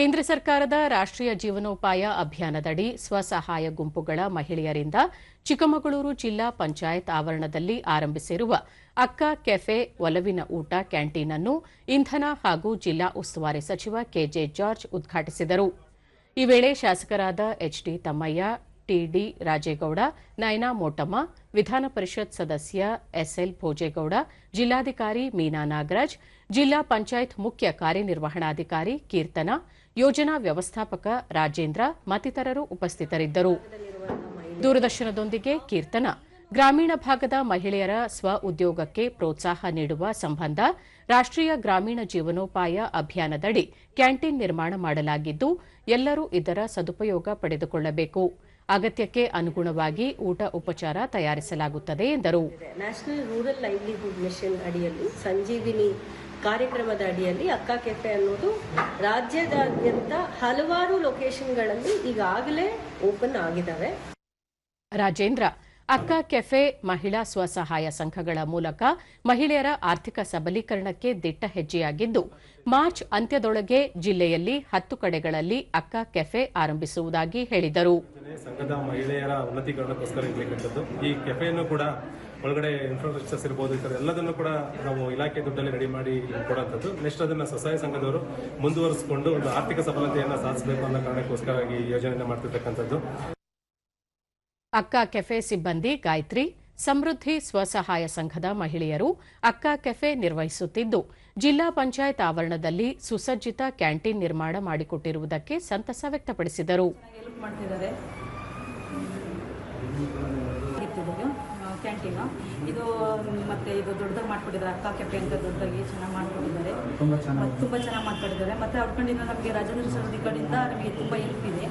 ಕೇಂದ್ರ ಸರ್ಕಾರದ ರಾಷ್ಟ್ರೀಯ ಜೀವನೋಪಾಯ ಅಭಿಯಾನದಡಿ ಸ್ವಸಹಾಯ ಗುಂಪುಗಳ ಮಹಿಳೆಯರಿಂದ ಚಿಕ್ಕಮಗಳೂರು ಜಿಲ್ಲಾ ಪಂಚಾಯತ್ ಆವರಣದಲ್ಲಿ ಆರಂಭಿಸಿರುವ ಅಕ್ಕ ಕೆಫೆ ಒಲವಿನ ಊಟ ಕ್ಯಾಂಟೀನ್ ಅನ್ನು ಇಂಧನ ಹಾಗೂ ಜಿಲ್ಲಾ ಉಸ್ತುವಾರಿ ಸಚಿವ ಕೆಜೆ ಜಾರ್ಜ್ ಉದ್ಘಾಟಿಸಿದರು. ಈ ವೇಳೆ ಶಾಸಕರಾದ ಎಚ್ಡಿ ತಮ್ಮಯ್ಯ, ಟಿಡಿ ರಾಜೇಗೌಡ, ನಯನಾ ಮೋಟಮ್ಮ, ವಿಧಾನ ಪರಿಷತ್ ಸದಸ್ಯ ಎಸ್ಎಲ್ ಭೋಜೇಗೌಡ, ಜಿಲ್ಲಾಧಿಕಾರಿ ಮೀನಾ ನಾಗರಾಜ್, ಜಿಲ್ಲಾ ಪಂಚಾಯತ್ ಮುಖ್ಯ ಕಾರ್ಯನಿರ್ವಹಣಾಧಿಕಾರಿ ಕೀರ್ತನ ಯೋಜನಾ ವ್ಯವಸ್ಥಾಪಕ ರಾಜೇಂದ್ರ ಮತ್ತಿತರರು ಉಪಸ್ಥಿತರಿದ್ದರು. ದೂರದರ್ಶನದೊಂದಿಗೆ ಕೀರ್ತನ. ಗ್ರಾಮೀಣ ಭಾಗದ ಮಹಿಳೆಯರ ಸ್ವ ಉದ್ಯೋಗಕ್ಕೆ ಪ್ರೋತ್ಸಾಹ ನೀಡುವ ಸಂಬಂಧ ರಾಷ್ಟ್ರೀಯ ಗ್ರಾಮೀಣ ಜೀವನೋಪಾಯ ಅಭಿಯಾನದಡಿ ಕ್ಯಾಂಟೀನ್ ನಿರ್ಮಾಣ ಮಾಡಲಾಗಿದ್ದು, ಎಲ್ಲರೂ ಇದರ ಸದುಪಯೋಗ ಪಡೆದುಕೊಳ್ಳಬೇಕು. ಅಗತ್ಯಕ್ಕೆ ಅನುಗುಣವಾಗಿ ಊಟ ಉಪಚಾರ ತಯಾರಿಸಲಾಗುತ್ತದೆ ಎಂದರು. ನ್ಯಾಷನಲ್ ರೂರಲ್ ಲೈವ್ಲಿಹುಡ್ ಮಿಷನ್ ಅಡಿಯಲ್ಲಿ ಸಂಜೀವಿನಿ ಕಾರ್ಯಕ್ರಮದ ಅಡಿಯಲ್ಲಿ ಅಕ್ಕ ಕೆಫೆ ಅನ್ನೋದು ರಾಜ್ಯದಾದ್ಯಂತ ಹಲವಾರು ಲೊಕೇಶನ್ಗಳಲ್ಲಿ ಈಗಾಗಲೇ ಓಪನ್ ಆಗಿದ್ದಾವೆ ರಾಜೇಂದ್ರ ಅಕ್ಕ ಕೆಫೆ ಮಹಿಳಾ ಸ್ವಸಹಾಯ ಸಂಘಗಳ ಮೂಲಕ ಮಹಿಳೆಯರ ಆರ್ಥಿಕ ಸಬಲೀಕರಣಕ್ಕೆ ದಿಟ್ಟ ಹೆಜ್ಜೆಯಾಗಿದ್ದು, ಮಾರ್ಚ್ ಅಂತ್ಯದೊಳಗೆ ಜಿಲ್ಲೆಯಲ್ಲಿ ಹತ್ತು ಕಡೆಗಳಲ್ಲಿ ಅಕ್ಕ ಕೆಫೆ ಆರಂಭಿಸುವುದಾಗಿ ಹೇಳಿದರು. ಸಂಘದ ಮಹಿಳೆಯರ ಉನ್ನತೀಕರಣಕ್ಕೋಸ್ಕರ ಈ ಕೆಫೆಯನ್ನು ಕೂಡ ಒಳಗಡೆ ಇನ್ಫ್ರಾಸ್ಟ್ರಕ್ಚರ್ಸ್ ಇರ್ಬೋದು, ಈ ಥರ ಎಲ್ಲದನ್ನು ಕೂಡ ನಾವು ಇಲಾಖೆ ದುಡ್ಡಲ್ಲಿ ರೆಡಿ ಮಾಡಿ ಕೊಡೋಂಥದ್ದು. ನೆಕ್ಸ್ಟ್ ಅದನ್ನು ಸ್ವಸಹಾಯ ಸಂಘದವರು ಮುಂದುವರಿಸಿಕೊಂಡು ಒಂದು ಆರ್ಥಿಕ ಸಫಲತೆಯನ್ನು ಸಾಧಿಸಬೇಕು ಅನ್ನೋ ಕಾರಣಕ್ಕೋಸ್ಕರ ಈ ಯೋಜನೆಯನ್ನು ಮಾಡ್ತಿರ್ತಕ್ಕಂಥದ್ದು. ಅಕ್ಕ ಕೆಫೆ ಸಿಬ್ಬಂದಿ ಗಾಯತ್ರಿ ಸಮೃದ್ಧಿ ಸ್ವಸಹಾಯ ಸಂಘದ ಮಹಿಳೆಯರು ಅಕ್ಕ ಕೆಫೆ ನಿರ್ವಹಿಸುತ್ತಿದ್ದು ಜಿಲ್ಲಾ ಪಂಚಾಯತ್ ಆವರಣದಲ್ಲಿ ಸುಸಜ್ಜಿತ ಕ್ಯಾಂಟೀನ್ ನಿರ್ಮಾಣ ಮಾಡಿಕೊಟ್ಟಿರುವುದಕ್ಕೆ ಸಂತಸ ವ್ಯಕ್ತಪಡಿಸಿದರು. ಕ್ಯಾಂಟೀನು. ಇದು ಮತ್ತೆ ಇದು ದೊಡ್ಡದಾಗಿ ಮಾಡ್ಕೊಟ್ಟಿದ್ದಾರೆ ಅಕ್ಕ ಕೆಫೆ ಅಂತ ದೊಡ್ಡದಾಗಿ ಚೆನ್ನಾಗಿ ಮಾಡ್ಕೊಟ್ಟಿದ್ದಾರೆ ತುಂಬ ಚೆನ್ನಾಗಿ ಮಾಡ್ಕೊಟ್ಟಿದ್ದಾರೆ ಮತ್ತೆ ಅವ್ರ ಕಡೆಯಿಂದ ನಮಗೆ ರಾಜೇಂದ್ರ ಸರದಿ ಕಡೆಯಿಂದ ನಮಗೆ ತುಂಬ ಹೆಲ್ಪ್ ಇದೆ.